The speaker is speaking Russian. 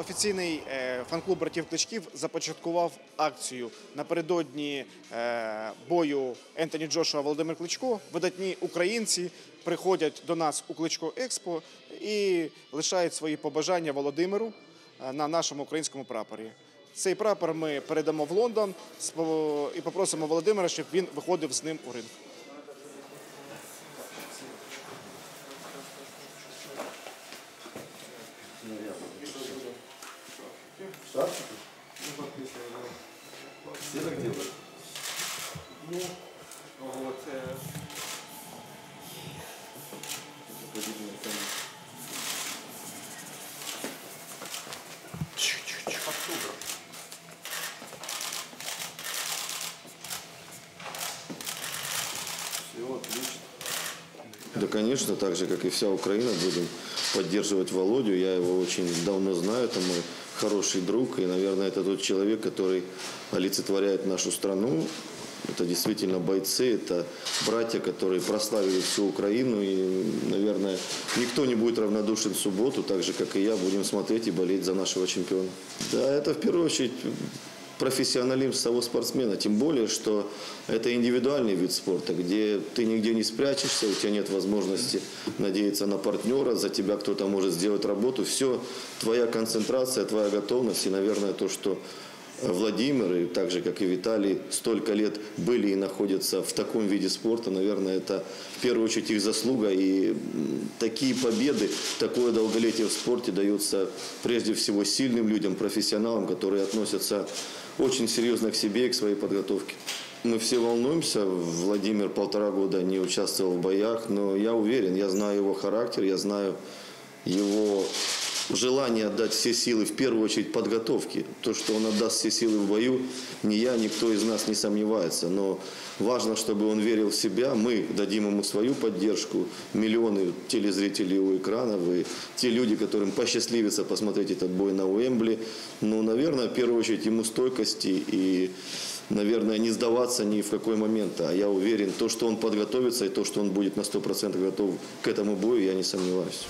офіційний е, фан-клуб братів Кличків започаткував акцію напередодні е, бою Ентоні Джошуа Володимир Кличко. Видатні українці приходять до нас у Кличко Експо і лишають свої побажання Володимиру е, на нашому українському прапорі. Цей прапор ми передамо в Лондон і попросимо Володимира, щоб він виходив з ним у ринг. Все так делают? Вот, Все отлично. Да, конечно, так же, как и вся Украина, будем поддерживать Володю. Я его очень давно знаю, это мой хороший друг. И, наверное, это тот человек, который олицетворяет нашу страну. Это действительно бойцы, это братья, которые прославили всю Украину. И, наверное, никто не будет равнодушен в субботу, так же, как и я, будем смотреть и болеть за нашего чемпиона. Да, это в первую очередь профессионализм самого спортсмена. Тем более, что это индивидуальный вид спорта, где ты нигде не спрячешься, у тебя нет возможности надеяться на партнера, за тебя кто-то может сделать работу. Все, твоя концентрация, твоя готовность и, наверное, то, что Владимир, и так же, как и Виталий, столько лет были и находятся в таком виде спорта, наверное, это в первую очередь их заслуга. И такие победы, такое долголетие в спорте дается прежде всего сильным людям, профессионалам, которые относятся очень серьезно к себе и к своей подготовке. Мы все волнуемся. Владимир полтора года не участвовал в боях, но я уверен, я знаю его характер, я знаю его желание отдать все силы, в первую очередь подготовки. То, что он отдаст все силы в бою, ни я, никто из нас не сомневается. Но важно, чтобы он верил в себя. Мы дадим ему свою поддержку. Миллионы телезрителей у экранов и те люди, которым посчастливится посмотреть этот бой на Уэмбли. Ну, наверное, в первую очередь ему стойкости и наверное, не сдаваться ни в какой момент. А я уверен, то, что он подготовится и то, что он будет на 100% готов к этому бою, я не сомневаюсь.